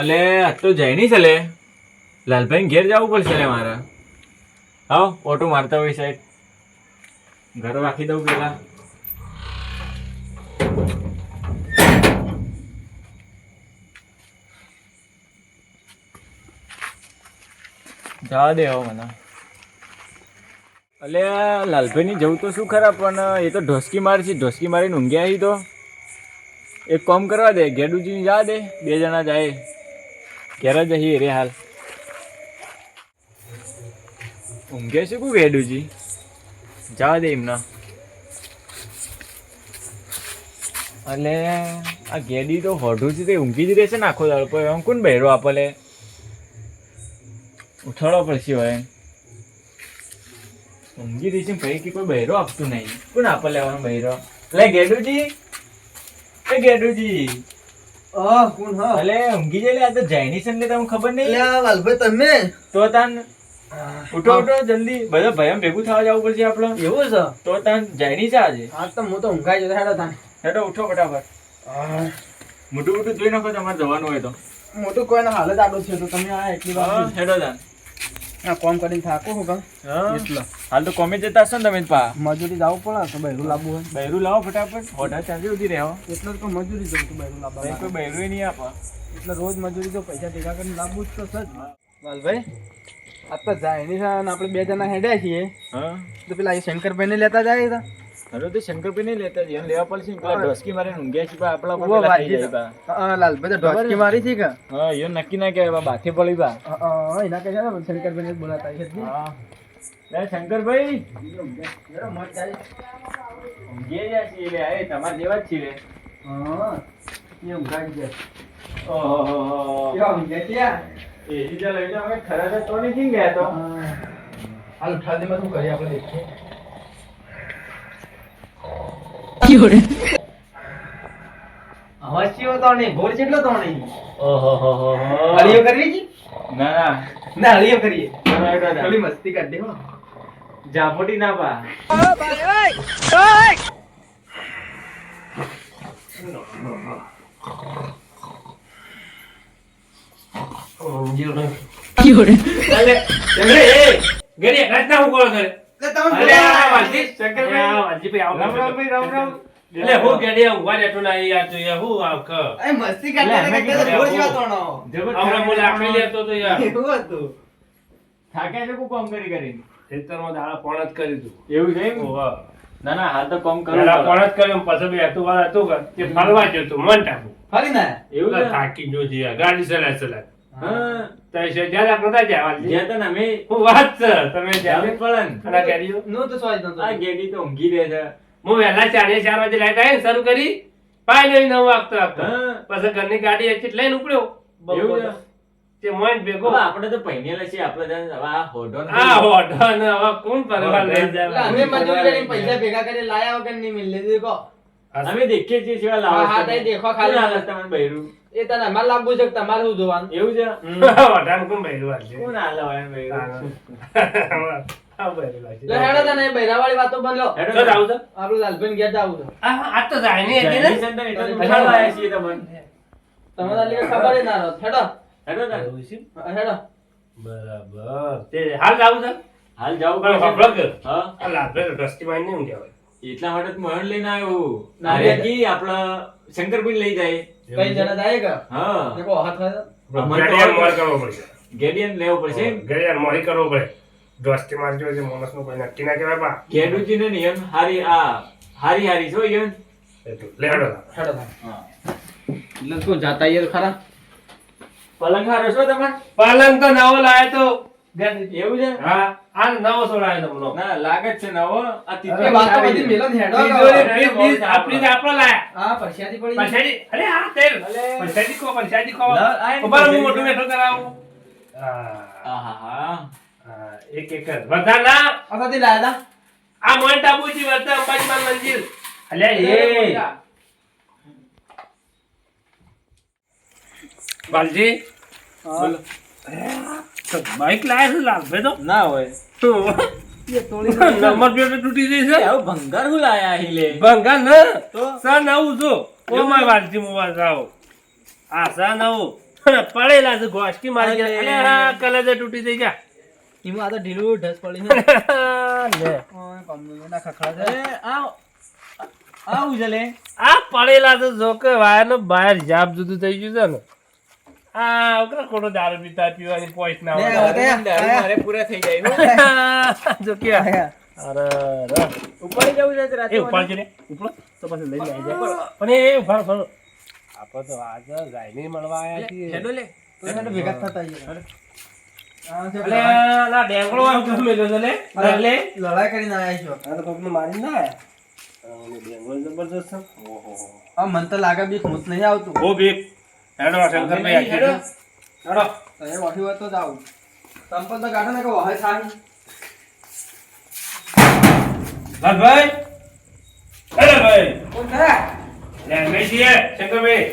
અલે તો જાય નહીં ચલે લાલભાઈ ઘેર જવું પડશે લે મારે. આવો, ઓટો મારતા હોય સાહેબ. ઘર રાખી દઉં પેલા. જવા દે હવે મને. અલે લાલભાઈની જવું તો શું ખરા, પણ એ તો ઢોસકી મારી છે ઢોસકી મારીને ઊંઘ્યા આવી તો. એક કામ કરવા દે ગેડુજી જવા દે, બે જણા જાય. ઘેર જ હી રે હાલ. ઊંઘે છે કું ગેડુજી જવા દે એમના. અને આ ગેડી તો હોઢું છે તે ઊંઘી જ રહેશે ને આખો દાડો. પર એમ કોણ બહેરો આપલે? ઉઠાડવો પડશે એમ ઊંઘી રહી છે ભાઈ કે કોઈ બહેરો આપતું નહીં. કોણ આપે લેવાનો બહેરો? લે, ગેડુજી. એ ગેડુજી. હા કોણ હા? અલે ઊંઘી જાય આ તો ચાઇનીઝ એટલે તમને ખબર નહીં? અલ્યા વાલભાઈ તમે? તો તાન ઉઠો ઉઠો જલ્દી. બધા ભયમ ભેગું થવા જવું પડશે આપણે. એવું છે? તો તાન ચાઇનીઝ આજે. આજ તો હું તો ઊંઘાઈ જતો હેડો તાન. હેડો ઉઠો ફટાફટ. મોટું મોટું જોઈ નાખો તમારે જવાનું હોય તો. મોટું કોઈને હાલ જ આડું છે તો તમે આ એટલી વાર હેડો તાન. આ કોમ કરીને થાકો હો કા? એટલે. હાલ તો કોમે જતા હશો ને તમે પા. મજૂરી જાવું પડે તો બૈરું લાવવું હોય. બૈરું લાવો ફટાફટ. હોટા ચાંદી ઉધી રહ્યો એટલે તો મજૂરી જવું તું બૈરું લાવવા કોઈ બૈરું નહીં આપા. એટલે રોજ મજૂરી તો પૈસા ભેગા કરીને લાવવું જ તો સજ જ. વાલભાઈ આ તો જાય નહીં આપણે બે જણા હેડ્યા છીએ. હા. તો પેલા એ શંકરભાઈને લેતા જાય તા? હવે તો શંકરભાઈ નહીં લેતા લેવા પડશે ને પેલા ઢોસકી મારે ઊંઘ્યા છે આપણા પર પેલા થઈ જાય પા. હા લાલભાઈ તો ઢોચકી મારી છે કે? હા યો નક્કી ના કહેવાય બા બાથે પડી બા. હા, હા, એના કહે છે ને શંકરભાઈને જ બોલાતા છે હા. લે શંકરભાઈ. જરા મોજ જાય. ઊંઘી જાય છે લે એ તમારા જેવા જ છે લે. હા એ ઊંઘાઈ ગયા ઓહો કેવા ઊંઘ્યા ત્યાં? એ રીતે લઈ અમે ખરા તો નહીં ગયા તો? હાલ ઉઠા શું કરીએ આપણે દેખીએ અવાજ તો નહીં ભોર જેટલો તો નહીં ઓહો હો હો હળીઓ કરવી જી? ના ના. ના હળીઓ કરીએ. થોડી મસ્તી કાઢ દે હો ના. પા ચાલે ચંદ્રે એ ઘરે રાતના હું. કોલ કરે એટલે તમે અરે આ બોલો. વાલજી શંકરભાઈ આ વાલજીભાઈ આવો રામ રામ ભાઈ રામ રામ. એટલે હું ગેડી ઊંઘવા દેતો ના યાર તો યાર હું આવ ક. એ મસ્તી કાઢ દે કે અમે ભોર તોણો હમણાં મુલે આખી લેતો તો યાર. એવું હતું. થાક્યા છે કુ કામ કરી કરીને? ખેતરમાં દાડા પોણ જ કરી દઉં એવું છે? ઓવા ના ના હાલ તો કામ કરો દાડા પોણ જ કર્યું પછી બે હતું વાર હતું કે તે ફરવા જતું મન ટાકું ફરી ના એવું થાકી જો જી ગાડી ચલાય ચલાય. હા. તો આપણે નતા જ્યાં અમે હું વાત છે તમે જાવું પડે ને. અને નો તો સોય નતો આ ગેડી તો ઊંઘી રહે છે. હું વહેલા ચારે ચાર વાગે લાઈટ આવી શરૂ કરી પાય નહીં નવ વાગતો વાગતો. પછી ઘરની ગાડી હતી લઈને ઉપડ્યો. એવું તે મોઈન ભેગો. આપણે તો પહેરેલા છીએ આપણે આ હોડો આ હોઢો ને હવે કોણ પરવા લઈ જાય અમે મજૂરી કરીને પૈસા ભેગા કરી લાયા વગર નહીં મિલે દેખો અમે દેખીએ છીએ સેવા લાવો હા, હા, તઈ દેખો ખાલી. કોણ તમને બૈરું? એ તને માર લાગવું છે કે તમારે શું જોવાનું? એવું છે? હોઢાને કોણ બૈરું વાળશે? કોણ હાલે એમ બૈરું? આ બૈરું વાળશે. એટલે માટે મોહન લઈને આવ્યો કી શંકરભાઈ લઈ જાય. કઈ જણા કે? હા. દેખો હાથમાં ઘડિયાળ મોર કરવો પડશે. ગેડિયન લેવો પડશે ઘડિયાળ મોરી કરવો પડે. દ્રષ્ટિ મારજો જે મોનસનું કોઈ નક્કી ના કહેવાય બા. ગેડુજી ને નિયમ હારી આ હારી હારી જો યન એટલું. લે હેડો. હેડો હા. એટલે શું જાતા યાર ખરા? પલંગ હારો છો તમે પલંગ તો નવો લાયો તો. એવું છે હા આ નવો સોડાયો તમનો ના લાગે જ છે નવો આ વાતો બધી મેલો હેડો આપણી લાયા. હા પરસ્યાથી પડી ગઈ. અરે હા, તેલ. અલે. કો, પછાડી કો. હું બેઠો કરાવું. હા, એક એક જ. વધારે ના. આસાથી લાયા આ મોહન ટાપુજી વર્તા અંબાજીમાં મંદિર. અલ્યા, એ. બાલજી, હા. તો છે લાભે તો. ના હોય. એ નંબર પ્લેટ તૂટી ગઈ છે. આવું ભંગાર હું લાયા અહીં લે? ભંગાર ન. તો? સા નવું છો. ઓ માય વાલજી મુવા જાઓ. આ સા નવું. પડેલા છે ગોષ્ઠી મારી ગયા. કલર તૂટી થઈ જા એમાં આ તો ઢીલું ઢસ પડી લે. ઓય, કમલું ના ખખડા છે. આવું છે લે? આ પડેલા છે જો કે વાયર નો બહાર જાપ જુદું થઈ ગયું છે ને. આ ઓકરા ખોટો દારૂ પીતા પીવાની પોઈન્ટ ના લે, હોય હવે કયા? દારૂ મારે પૂરા થઈ જાય જો કે અરે. અરે. જવું છે રાતે એ ઉપાડ છે તો પછી લઈને આવી જાય. પણ એ ઉભાર ફરો આપણે તો આજે ગાયને મળવા આવ્યા છીએ. હેડો લે. તો એને ભેગા થતા આઈએ. આ છે અલે ના ડેંગળો આમ ગમે છે લે. લે લડાઈ કરીને આયા છો. મારી ના આયા. ડેંગળો જબરજસ્ત છે. ઓહો. આ મન તો લાગે બીક મૂત નહીં આવતું. ઓ બી હેડો શંકરભાઈ આખી હેડો. હેડો. તમે વાઠી વાત તો જ આવું તો કાઢો ને કે વહાય સારી ભાઈ. અરે ભાઈ. કોણ ખરા લે મેં છીએ શંકરભાઈ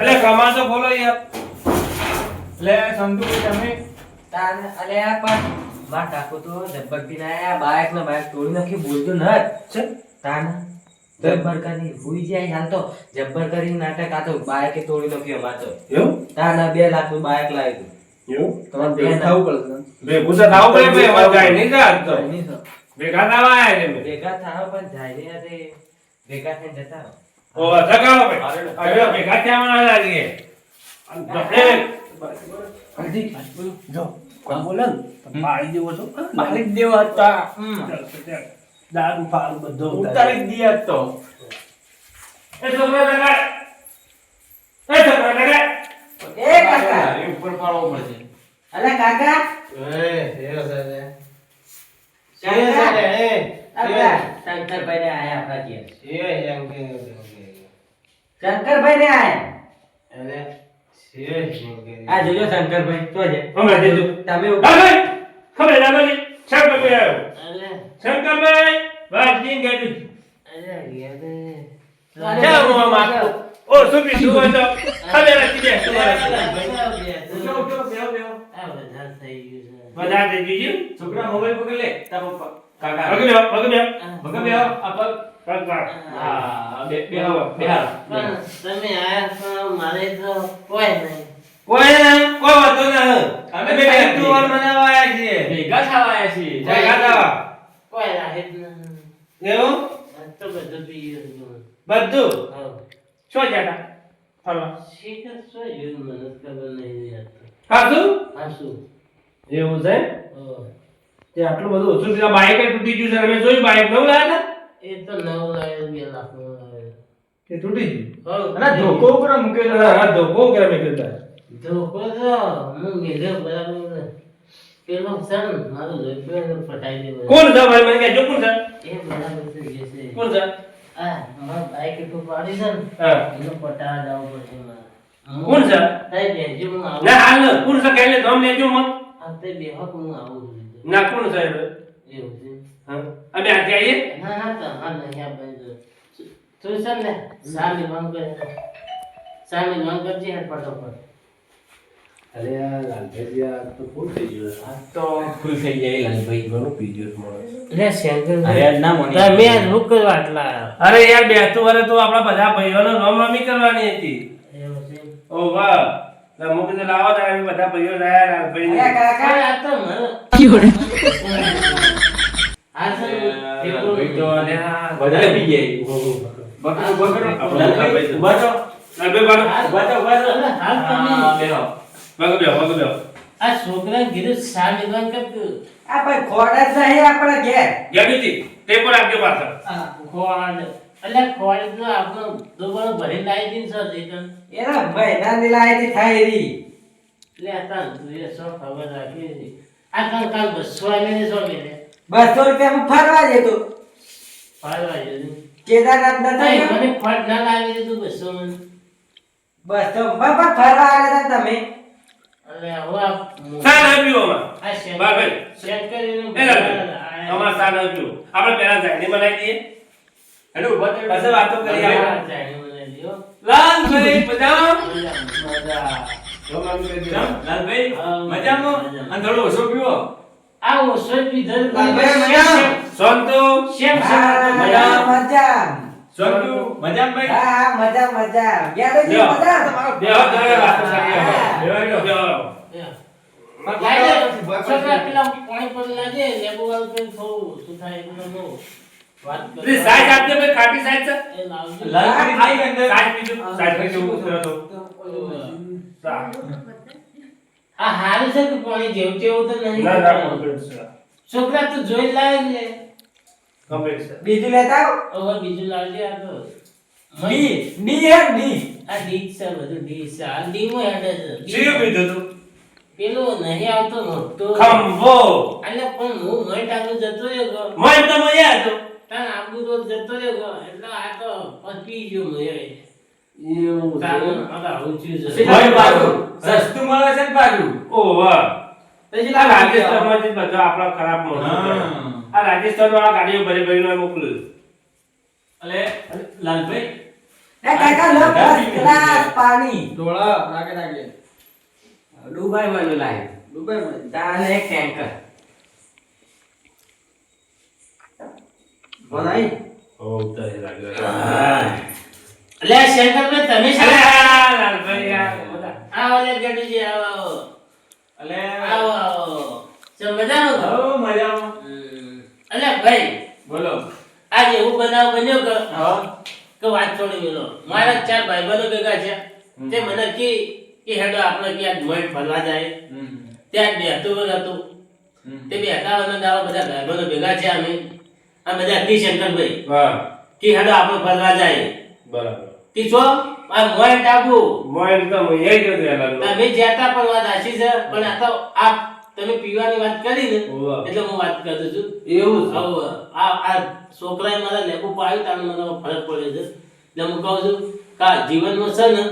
અલે કમા તો બોલો યાર. લે સંતુભાઈ તમે? તાન અલે આ પણ માર કાકો તો જબ્બરથી ના આયા બાઈક ને બાઈક તોડી નાખી બોલજો ન છે તાન જબ્બર કરી ભૂઈ જાય. હાલ તો જબ્બર કરી નાટક આ તો બાઈકે તોડી નાખ્યું અમાર તો. એવું? તાના બે લાખનું બાયક લાવ્યું એવું? તમારે ભેગું થવું પડે ભેગું તો થાવું પડે ભાઈ અમારે જાય નહીં જાય તો. ભેગા થવા આયા છે ભેગા થાવ પણ જાય ને આજે ભેગા થઈને જતા રહો. ઓ સગાવો ભાઈ ભેગા થવા ના લાગીએ અને જો કોણ બોલે ને દેવો છો. માલિક દેવો હતા. દારૂ ફારૂ બધો ઉતારી જ દિયા તો એ છોકરા લગા એ છોકરા લગા એ કાકા એ ઉપર પાડવો પડશે અલે કાકા આપણા શંકરભાઈ ને આયા આપણા શંકર શંકરભાઈ ને આયા આ જોજો શંકરભાઈ તો છે અમે દેજો તમે ખબર ના બની શંકરભાઈ આવ્યો શંકરભાઈ વાજની ગાડી ચાલ હું આમ આપું. ઓ સુપી શું તો ખબર રાખી દે ઉઠો, ઉઠો, બેહો, બેહો. બધા દે જીજી છોકરા મોબાઈલ પકડી લે તાર પપ્પા. કાકા. પગ બેહો પકડ આ પગ. હા બે બેહો બેહાર કોઈ ના કોઈ વાતો ના અમે બે ભેગા બે તું મનાવવા આવ્યા છીએ. ભેગા થવા આયા છીએ ભેગા થવા એવું? બધું શું જાતા? ફરવા. ખાધું એવું છે? તે આટલું બધું ઓછું પેલા બાઈક તૂટી ગયું છે. અમે જોયું બાઈક નવું લાયા હતા? તે તૂટી ગયું? અને ધોકો ઉપર મૂક્યો ધોકો ઉપર મેં કીધું ધોકો તો હું મેલ્યો બરાબર પેલો સર મારું લોહીનું ફટાઈ દેવો કોણ છે ભાઈ? મને કહેજો કોણ છે? એ બરાબર છે જે છે. કોણ છે? આ મારા બાઈક એટલું પાડી છે હા. એનો પટાવા જવું પડશે મારે. કોણ છે? તાઈ બેસજો હું આવું. ના હાલ કોણ છે કહે લે નામ લેજો મત. આ તે બેહક હું આવું ના કોણ છે એવું છે. હા. અમે આજે આવીએ? ના ના તો હા નહીં આ બાજુ તું છે ને સામી માંગ કરે સામી માંગ કરજે ફટાફટ. અરે આ લાલભાઈ આ તો ફૂલ થઈ ગયો. આ તો ફૂલ થઈ જાય લાલભાઈ ઘણું પી ગયો મળે લે અરે ના મને તમે આજ હું કરવા આટલા? અરે યાર બેસતું વરે તો આપણા બધા ભાઈઓનો નામ રમી કરવાની હતી. ઓ વાહ. એટલે મું કીધું લાવો તારે બધા ભાઈઓ જાય લાલભાઈ અરે કાકા. આ તો મને આ છે લાલભાઈ તો અને વધારે પી જાય. બકરો બકરો. ઊભા. થો, ઊભા થો. હાલ તમે. બેહો. ભાગો બેહો, વાગો બેહો. આ છોકરા કીધું સામી માંગ કે આ ભાઈ ખોડા નહીં આપણા ઘેર. ગેબીજી, ટેપો રાખજો હા ખોડ એટલે ખોડ તો આપણો દોબરો ભરી લાવી દીન સર દેતન એના મહિના ની દી થાય રી એટલે આતા તું સો ખબર રાખી હતી આ કાલ કાલ બસો આવીને સો કે બસો રૂપિયા ફરવા જતો. ફરવા જતું કેદારનાથ ના થાય? મને ખોટ ના લાવી દીધું બસો બસ બસો બાપા ફરવા આવ્યા હતા તમે. એટલે હવે સા ના પીવો આમાં. આ શેર- બાપરે. શેર કરીને એ લાલભાઈ, સા ના પીવો. આપણે પહેલા જાયને બનાવી દઈએ. હેડો, ઊભા થો. પછી વાતો કરીએ આ આપણે. ચાઇના મને લાલભાઈ, મજા, મજા. લાલભાઈ મજામાં મજામાં. અને થોડો ઓછો પીવો આ ઓછો પીધો લાલભાઈ, મજા. શાંતો. શેમ- શેમ- મજા. મજા સોનુ મજામાં ભાઈ? હા હા મજા મજા. તમે વાતો કરી. તો. સા. આ હારું છે કે પાણી જેવું તેવું તો નહીં. ના, ના, complete છે. છોકરા તો જોઈ લાવે છે. બીજું લેતા આવો. હવે બીજું લાવજે આ તો. ડી ડી હે ડી. આ ડી છે બધું ડી છે. આ ડીમો હેડ છે. શિવ બીજું તું? પેલો નહીં આવતો મોટો. ખંભો. એટલે પણ હું મય ટાકું જતો રહ્યો ગો. મય તો મય હતો. તાન આબુ તો જતો રહ્યો ગો. એટલે આ તો પતી ગયો મય. એવું તાન આ આવું છે ભાઈ પાછું સસ્તું મળે છે ને પાછું? ઓહ, વાહ. પછી આ રાજસ્થાનમાંથી બધો આપણો ખરાબ હા. આ રાજસ્થાન વાળા ગાડીઓ ભરી ભરીને મોકલ્યું અલે લાલભાઈ? એ કાકા લો first પાણી. ડોળા નાકે નાકે દુબઈ માં લાય. દુબઈ માં તાને એક ટેન્કર. બનાઈ ઓ ઉતરે લાગ્યો લે શંકર ને તમે લાલભાઈ. આવો લે ગડુજી આવો આવો. અલે. આવો આવો? હો મજામાં. અલ્યા ભાઈ બોલો. આજે એવું બનાવ બન્યો કે? હા. કે વાત છોડી મેલો મારા ચાર ભાઈબંધો ભેગા છે. તે મને કે કે હેડો આપણે ક્યાંક મોઈન ફરવા જાય. ત્યાં બેહતું હતું. તે. બેહતા વગર દાવા બધા ભાઈબંધો ભેગા છે અમે આ બધા કી શંકરભાઈ હા. કે હેડો આપણે ફરવા જાય. બરાબર. તી છો? આ મોય ટાપુ મોય તો મય જ એલા તમે જેતા પણ વાત આશી છે. પણ આ તો આ તમે પીવાની વાત કરી ને એટલે હું વાત કરતો છું. એવું આવું આ આ છોકરાએ મારા લેબુ પાડ્યું તારે મને ફરક પડે છે. એટલે હું કહું છું કા જીવનમાં છે ને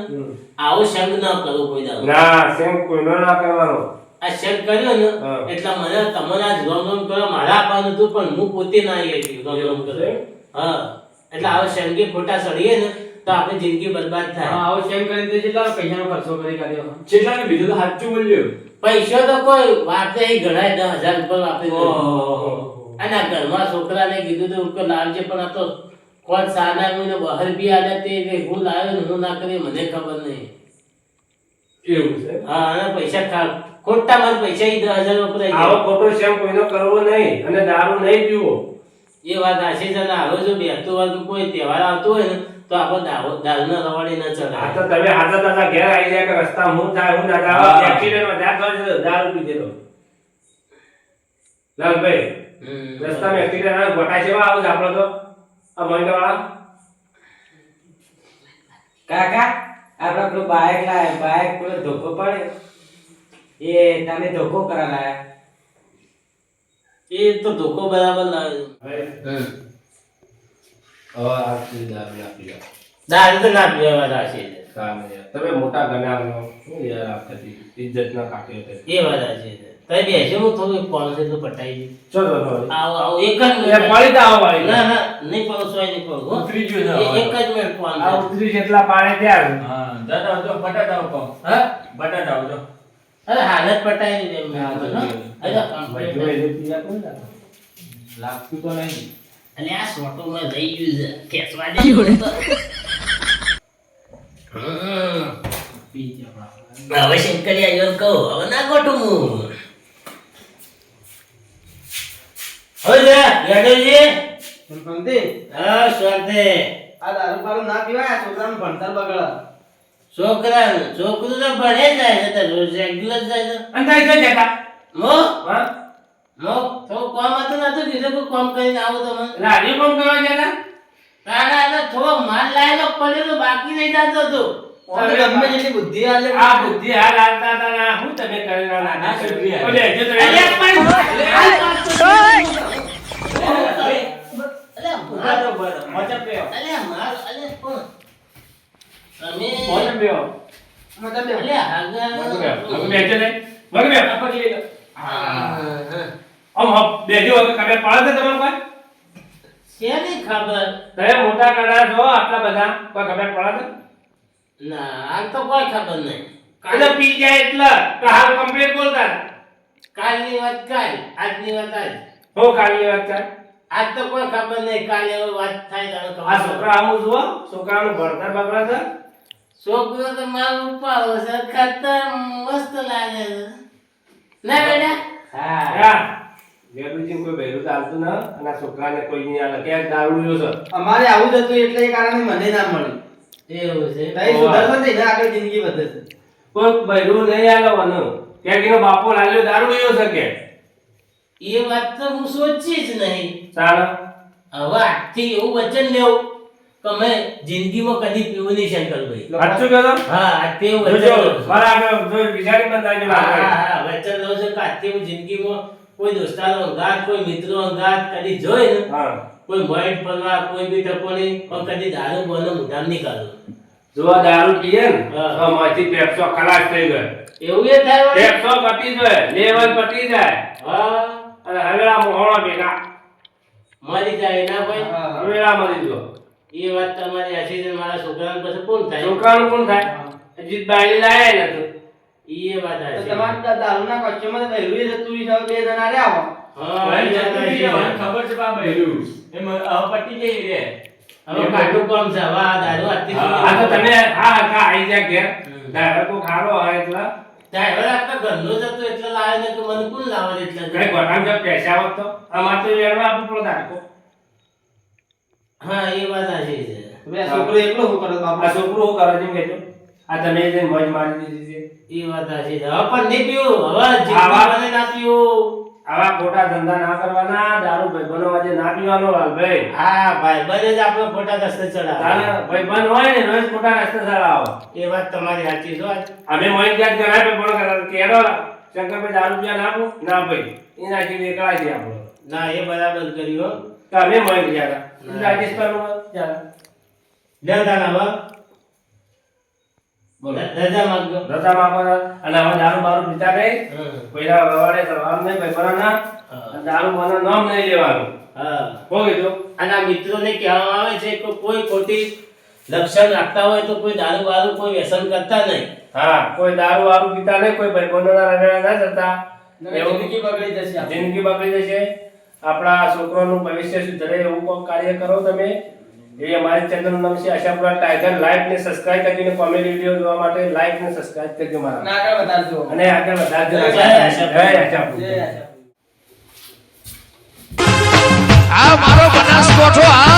આવો સંગ ના કરવો કોઈ દાડો. ના સેમ કોઈનો ના કરવાનો. આ સંગ કર્યો ને એટલે મને તમને આજ રોમ રોમ કરો મારા આપવાનું હતું પણ હું પોતે ના આવી રોમ રોમ કરો હા. એટલે આવો સંગે ખોટા સળીએ ને તો આપણી જિંદગી બરબાદ થાય. આવો શેમ કરી દે કેટલા પૈસાનો ખર્ચો કરી કાઢ્યો? કેટલા ને બીજું તો સાચું બોલ્યો. પૈસો તો કોઈ વાપરે ગણાય દસ હજાર રૂપિયા આપી દે. અને ઘરમાં છોકરાને કીધું તું કે લાવજે પણ આ તો કોણ સાના ને બહાર બી આલે તે હું લાવ્યો ને હું ના કરી મને ખબર નહીં. એવું છે? હા અને પૈસા ખા ખોટા માર પૈસા ઈ દસ હજાર વપરાઈ આવો ખોટો કોઈનો કરવો નહીં અને દારૂ નહીં પીવો. એ વાત આશી છે ને હવે જો બેસતું કોઈ તહેવાર આવતો હોય ને તો આપણે દારૂ દારૂના રવાડે ન આ તો તમે હાથા તાતા ઘેર આવી જાય કે રસ્તા હું થાય હું ના જાવ એક્સિડન્ટમાં જા તો દારૂ પી દેલો લાલભાઈ. રસ્તામાં એક્સિડન્ટ આવે ગોટા જેવા આવું આપણો તો? આ મહિના વાળા કાકા આપણે પેલું બાઇક લાય બાઇક પેલો ધોકો પડે એ તમે ધોકો કરા લાયા? એ તો ધોકો બરાબર લાવ્યો. હવે આ દારૂ ના પીવા દારૂ તો ના પીવા છે. તમે મોટા ગણાવનો શું યાર આ થતી ઇજ્જત ના કાઢી હતી એ વાત આશી છે. બેસો હું થોડું પોલિસી તો પટાઈ ચલો ચલો. આવો આવો એક જ એ પડી જાવ વાળી. ના ના નહીં પડોસવાય નહીં પડો હો. ઉતરી ગયું છે એક જ મિનિટ ફોન આ ઉતરી જેટલા પાણી ત્યાં હા દાદા આવજો બટાટા આપો હા? બટાટા જો. અરે હાલત પટાઈ નહીં. અરે. ભાઈ જો એ પીયા કોણ લાગતું તો નહીં. અને આ સોટોમાં લઈ ગયું છે. ખેંચવા દે. હવે શંકરી આવ્યો કહો. હવે ના ગોઠું હું હવે જા હા સ્વાર્થે. આ દારૂ બારૂ ના પીવાય છોકરાનું ભણતર બગડે. છોકરા છોકરું તો ભણે જાય છે તો રેગ્યુલર જાય છે. અને થાય જતા? હા? મો થોડું કામ હતું નતું કીધું કોઈ કામ કરીને આવો તમે રાજી કોણ કરવા જતા તારા એટલે થોડો માલ લાયેલો પડેલો બાકી નહીં જતો તો. ગમે જેટલી બુદ્ધિ આલે આ બુદ્ધિ હાલ હાલતા હતા ને શું તમે કરી રહ્યા ના ઓલે, તો પણ તમે મોચા પેયો મતલબ બે અલ્યા મગ બે, હાગા મગ બેસે નહીં. મગ બે. પકડી લઈ લો. હા, હા. આમ હપ, બેજો ખબર પડે છે તમારે કોઈ? શેની ખબર? તમે મોટા કડા છો આટલા બધા કોઈ ખબર પડે છે? ના આ તો કોઈ ખબર નહીં. કાલે પી જાય એટલે તો હાલ કમ્પ્લીટ બોલતા. કાલની વાત કાલ આજની વાત આજ. હો કાલની વાત કાલ? આજ તો કોઈ ખબર નહીં કાલે વાત થાય તો આ છોકરા આમ જુઓ છોકરાનું ભણતર બગડે છે. છોકરો તો માલ ઉપાડો છે ખતર મસ્ત લાગે છે. ના બેટા? હા. વેલુજી કોઈ બહેરું ચાલતું ન અને આ છોકરાને કોઈ નહીં આલે. ક્યાંક દારૂડિયો છે? અમારે આવું જ હતું એટલે એ કારણે મને ના મળી. એવું છે. તઈ સુધારશો ને આગળ જિંદગી વધે છે. કોઈ બહેરું નહીં આલવાનું ક્યાંક એનો બાપો લાલ્યો દારૂડિયો છે કે? એ વાત તો હું સોચી જ નહીં. ચાલો હવે આજથી એવું વચન લેવું તમે જિંદગીમાં કદી પીવું નહીં શંકરભાઈ સાચું કહેતો હા આજથી એવું વચન જોજો લઉં છું. બરાબર જો વિચારી બંધાજો હા, હા, હા, વચન લઉં છું કે આજથી હું જિંદગીમાં કોઈ દોસ્તારો અંગાત કોઈ મિત્રો અંગાત કદી જોઈ ને હા. કોઈ મોઈટ પરવા કોઈ બી ટપોની પણ કદી દારૂ બોનો મુઢામ નહીં કરું જો આ દારૂ પીએ ને માંથી પેપ્સો ખલાસ થઈ ગયો. એવું એ થાય? પેપ્સો પટી જાય લેવલ પટી જાય. હા. અને હવેળા મોહણો બેના મરી જાય ના ભાઈ? હવેળા મરી જો એ વાત તમારી આશીર્વાદ મારા છોકરાને પછી કોણ થાય? છોકરાનું કોણ થાય? જીત બાળી લાયા નતું એ વાત તો હસી તમારા દારૂના કસ્ટમર બહેરું જતું રહી છે, બે જણા રહ્યા હો. હા એ વાત હસી ખબર છે પા બહેરું એમ હવે પટી ગઈ રે. હવે કાઢું કોમ છે વા આ દારૂ આ તો તને આ હા આઈ જા ઘેર. દાદા કો ખારો હોય એટલે. ડ્રાઈવર આપણા ઘરનો જતો એટલે લાવે ને કે મને કોણ લાવે એટલે કઈ ગોઠામ જો પૈસા હોત તો. આમાં તો વેણવા આપવું પડો દાડકો હા એ વાત આજે છે. હવે છોકરો એકલો હું કરો? આ છોકરો હું કરો જેમ કહેજો આ તમે જે મોજ મારી દીધી છે એ વાત છે. હવે પણ નહીં પીવું હવે આવા- મને ના પીવું. આવા ખોટા ધંધા ના કરવાના દારૂ ભાઈબંધો આજે ના પીવાનો લાલભાઈ. હા ભાઈ બને જ આપણે ખોટા રસ્તે ચડાવે. ભાઈબંધ હોય ને રોજ ખોટા રસ્તે ચડાવો. એ વાત તમારી સાચી છે અમે મોઈ જાત ગણાય પણ પણ કરે કેરો શંકરભાઈ દારૂ પીવા ના આપું? ના ભાઈ. એના જેવી એકલા છે આપણો ના એ બરાબર કર્યો હો. તો અમે મોઈ ગયા હતા. રાજસ્થાનમાં લે તારા હવે રજા માંગજો. રજા અને હવે દારૂ બારૂ પીતા નહીં. કોઈના રવાડે કરવાનું નહીં ભાઈ દારૂ મને નામ નહીં લેવાનું. હા. હો કીધું. અને આ મિત્રોને કહેવામાં આવે છે કે કોઈ ખોટી લક્ષણ રાખતા હોય તો કોઈ દારૂ બારૂ કોઈ વ્યસન કરતા નહીં. હા કોઈ દારૂ વારૂ પીતા નહીં કોઈ ભાઈબંધોના રગડા ના થતા એવું જિંદગી બગડી જશે. જિંદગી બગડી જશે. આપણા છોકરોનું ભવિષ્ય સુધરે એવું કોઈ કાર્ય કરો તમે. એ અમારી ચેનલનું નામ છે આશાપુરા ટાઈગર લાઈક ને સબસ્ક્રાઇબ કરીને કોમેડી વિડિયો જોવા માટે લાઈક ને સબસ્ક્રાઇબ કરજો મારા. અને આગળ વધારજો. અને આગળ વધારજો. જય આશાપુરા. જય આશાપુરા. આ મારો બનાસકોઠો આ